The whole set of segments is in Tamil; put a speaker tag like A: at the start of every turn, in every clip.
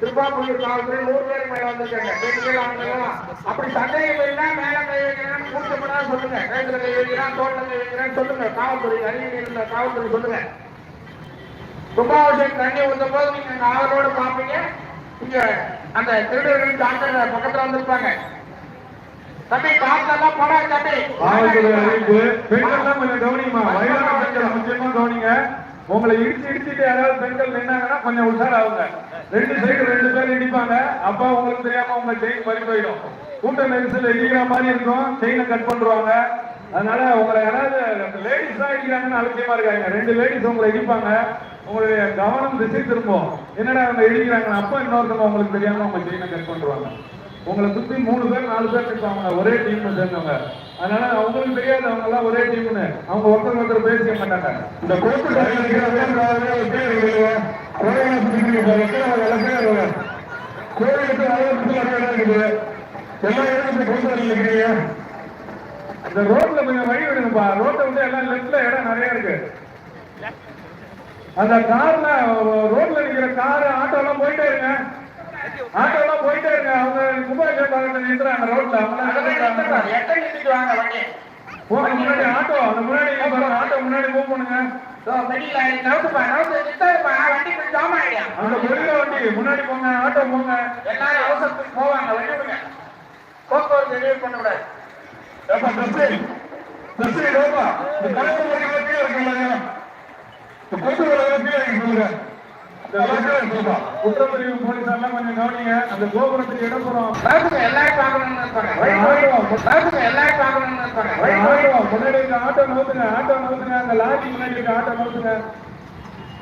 A: திருப்பாப்பூர் காவல்துறை நூறு பேருக்கு மேல வந்திருக்காங்க. பெண்கள் ஆண்கள் அப்படி சந்தேகம் இருந்தா மேல கை வைக்கிறான்னு கூட்டப்படா சொல்லுங்க. கைத்துல கை வைக்கிறான் தோல்ல கை வைக்கிறான்னு சொல்லுங்க. காவல்துறை அருகில் இருந்த காவல்துறை சொல்லுங்க. கும்பாபிஷேகம் தண்ணி ஊற்றும் போது நீங்க அங்க பார்ப்பீங்க. பாப்பீங்க இங்க அந்த திருடர்கள் டாக்டர் பக்கத்துல வந்திருப்பாங்க. தம்பி காத்தெல்லாம் படம் தம்பி.
B: காவல்துறை அறிவிப்பு. பெண்கள் தான் கொஞ்சம் கவனிமா வயதான பெண்கள் முக்கியமா கவனிங்க. உங்களை இடிச்சு இடிச்சுட்டு யாராவது பெண்கள் நின்னாங்கன்னா கொஞ்சம் உஷாராகுங்க. ரெண்டு சைடு ரெண்டு பேர் இடிப்பாங்க. அப்ப உங்களுக்கு தெரியாம உங்க செயின் பறி போயிடும். கூட்ட நெரிசல் இடிக்கிற மாதிரி இருக்கும். செயினை கட் பண்ணுவாங்க அதனால உங்களை யாராவது லேடிஸ் தான் இடிக்கிறாங்கன்னு அலட்சியமா இருக்காங்க. ரெண்டு லேடிஸ் உங்களை இடிப்பாங்க. உங்களுடைய கவனம் திசை திரும்பும். என்னடா அவங்க இடிக்கிறாங்க அப்ப இன்னொருத்தவங்க உங்களுக்கு தெரியாம உங்க செயினை கட் பண்ணுவாங்க உங்களை சுத்தி மூணு பேர் நாலு பேர் இருப்பாங்க ஒரே டீம் சேர்ந்தவங்க. அதனால அவங்களுக்கு தெரியாது அவங்க எல்லாம் ஒரே டீம்னு அவங்க ஒருத்தர் ஒருத்தர் பேசிக்க மாட்டாங்க. இந்த கோப்பு கோயிலுக்கு இருக்குது எல்லா கொண்டு வரீங்க இந்த ரோட்ல கொஞ்சம் வழி விடுங்கப்பா லெஃப்ட்ல இடம் நிறைய இருக்கு அந்த கார்ல ரோட்ல நிக்கிற கார் ஆட்டோ எல்லாம் போயிட்டே இருங்க ஆட்டோ எல்லாம் போயிட்டே இருங்க அவங்க கும்பாபிஷேக பாக்கத்துல நின்றாங்க ரோட்ல அவங்க முன்னாடி ஆட்டோ அந்த முன்னாடி வர ஆட்டோ முன்னாடி மூவ் பண்ணுங்க
A: வெளியில நவுத்துப்பா நவுத்து நிறுத்தாதுப்பா வண்டி கொஞ்சம் ஜாம் ஆயிடும்
B: அந்த பெரிய வண்டி முன்னாடி போங்க ஆட்டோ போங்க.
A: எல்லாரும் அவசரத்துக்கு போவாங்க வண்டி விடுங்க. போக்குவரத்து எதுவும் பண்ணக்கூடாது
B: ஏப்பா தப்பு தப்பு ஏப்பா? இந்த கலந்து வரைக்கும் கீழே இருக்குல்ல இந்த கொண்டு வர கீழே கொஞ்சம் கவனிங்க. அந்த கோபுரத்துக்கு
A: எல்லாரும் பார்க்கணும்னு நவுத்துங்க எல்லாரும் பார்க்கணும்னு இருப்பாங்க
B: ஆட்டோ நவுத்துங்க ஆட்டோ நவுத்துங்க அந்த லாரி முன்னாடி இருக்க ஆட்டோ நவுத்துங்க.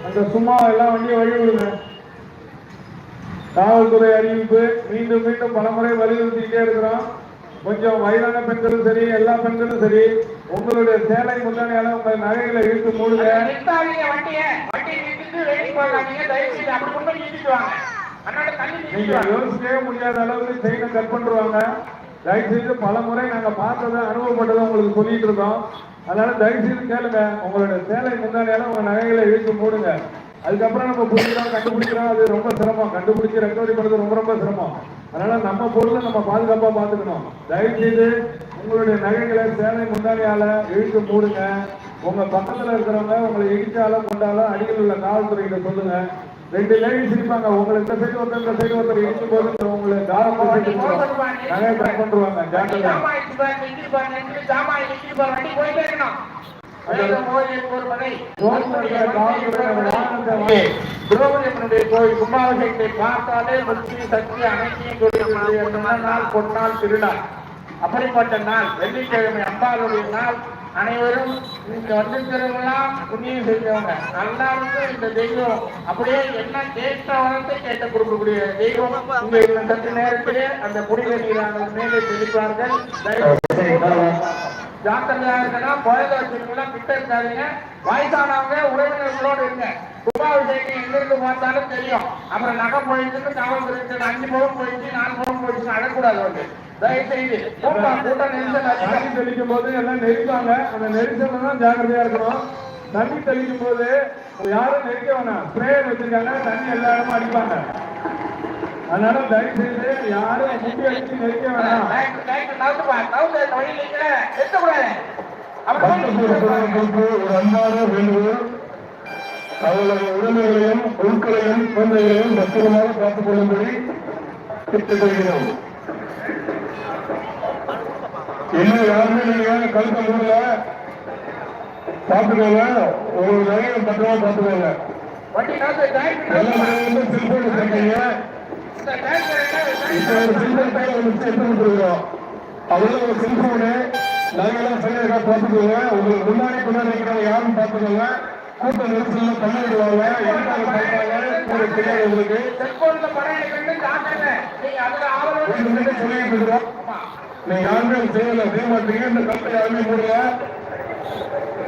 B: அந்த சும்மா எல்லாம் வண்டியை வழி விடுங்க. காவல்துறை அறிவிப்பு மீண்டும் மீண்டும் பலமுறை வலியுறுத்திக்கிட்டே இருக்கிறோம். கொஞ்சம் வயதான பெண்களும் சரி எல்லா பெண்களும் சரி உங்களுடைய சேலை முன்னாடியால உங்க நகைகளை இழுத்து மூடுங்க. நீங்க யோசிக்கவே முடியாத அளவுக்கு செயினை கட் பண்ணுவாங்க தயவு செய்து பல முறை நாங்க பார்த்ததை அனுபவப்பட்டதை உங்களுக்கு சொல்லிட்டு இருக்கோம். அதனால தயவு செய்து கேளுங்க. உங்களுடைய சேலை முன்னாடியால உங்க நகைகளை இழுத்து மூடுங்க. அதுக்கப்புறம் நம்ம பிடிக்கிறோம் கண்டுபிடிக்கிறோம். அது ரொம்ப சிரமம். கண்டுபிடிச்சி ரெக்கவரி பண்றது ரொம்ப ரொம்ப சிரமம். அதனால நம்ம பொருளை நம்ம பாதுகாப்பா பார்த்துக்கணும். தயவு செய்து உங்களுடைய நகைகளை சேலை முன்னாடியால இழுத்து மூடுங்க. உங்க பக்கத்துல இருக்கிறவங்க உங்களை இடிச்சாலும் கொண்டாலும் அடியில் உள்ள காவல்துறைகிட்ட சொல்லுங்க. ரெண்டு லேடிஸ் இருப்பாங்க. உங்களை இந்த சைடு ஒருத்தர் இந்த சைடு ஒருத்தர் இடிக்கும் போது உங்களுக்கு தாரம் நகையை கட் பண்ணுவாங்க ஜாக்கிரதை
A: திரௌபதியம்மனுடைய கோயில் கும்பாபிஷேகத்தை பார்த்தாலே முக்தி சக்தி அனைத்தையும் நாள் பொன்னாள் திருவிழா அப்படிப்பட்ட நாள் வெள்ளிக்கிழமை அம்பாளுடைய நாள். அனைவரும் இங்க வந்திருக்கிறவங்களாம் புண்ணியம் செஞ்சவங்க. நல்லா இருந்து இந்த தெய்வம் அப்படியே என்ன கேட்ட வரத்தை கேட்ட கொடுக்கக்கூடிய தெய்வம் இங்க இருந்த சற்று நேரத்திலே அந்த புனித நீரான மேலே தெளிப்பார்கள். தயவு ஜாக்கிரதையா இருக்கணும் குழந்தை வச்சிருக்கலாம் கிட்ட இருக்காதீங்க. வயசானவங்க உறவினர்களோடு இருங்க. கும்பாபிஷேகம் எங்கிருந்து பார்த்தாலும் தெரியும். அப்புறம் நகை போயிட்டு போயிடுச்சு அஞ்சு முகம் போயிடுச்சு நாலு பவுன் போயிடுச்சு அழக்கூடாது வந்து.
B: தண்ணி தெளிக்கும் போது எல்லாம் நெரிப்பாங்க. அந்த நெரிசல்ல தான் ஜாக்கிரதையா இருக்கணும். தண்ணி தெளிக்கும் போது யாரும் நெரிக்க வேணாம். ஸ்ப்ரேயர் வச்சிருக்காங்க தண்ணி எல்லா இடமும் அடிப்பாங்க. அதனால தயவு செய்து யாரும் முட்டி அடிச்சு நெரிக்க வேணாம். ஒரு அன்பான வேண்டுகோள். அவர்களுடைய உரிமைகளையும் பொருட்களையும் குழந்தைகளையும் பத்திரமாக பார்த்துக் கொள்ளும்படி கேட்டுக்கொள்கிறோம். இன்னும் யாருமே நீங்க கழுத்த மூடல. பார்த்துக்கோங்க ஒரு நகையை பத்திரமா
A: நவுத்து.
B: செல்போன்
A: லைட்
B: இப்போ ஒரு பேர் ஒன்று எடுத்து கொடுத்துருக்கோம் ஒரு செல்போனு நாங்களாம் சரியாக பார்த்துக்கோங்க. உங்களுக்கு முன்னாடி பின்னாடி இருக்கிறவங்க யாரும் பார்த்துக்கோங்க. கூட்ட நெரிசலில் தள்ளி விடுவாங்க எதுக்காக உங்களுக்கு தெரியாது உங்களுக்கு.
A: செல்போன்ல படம் எடுக்கணும்னு
B: சொல்லிட்டு இருக்கிறோம். நீ யாருமே செய்யல செய்ய மாட்டீங்க இந்த கப்பை யாருமே போடல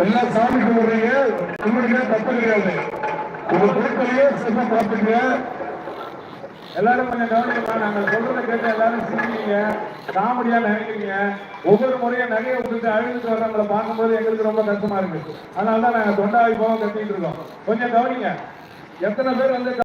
B: எல்லாம் சாமி கும்பிடுறீங்க. கும்பிடுங்க தப்பு கிடையாது. உங்க பொருட்களையே சிறப்பா பார்த்துங்க எல்லாரும் கொஞ்சம் கவனிக்கமா நாங்க சொல்றதை கேட்டு எல்லாரும் சிரிக்கிறீங்க காமெடியா நகைக்கிறீங்க ஒவ்வொரு முறையும் நகையை விட்டுட்டு அழுதுட்டு வர்றவங்களை பார்க்கும்போது எங்களுக்கு ரொம்ப கஷ்டமா இருக்கு. அதனால தான் நாங்க தொண்டாவி போக கத்திட்டு இருக்கோம். கொஞ்சம் கவனிங்க. எத்தனை பேர் வந்து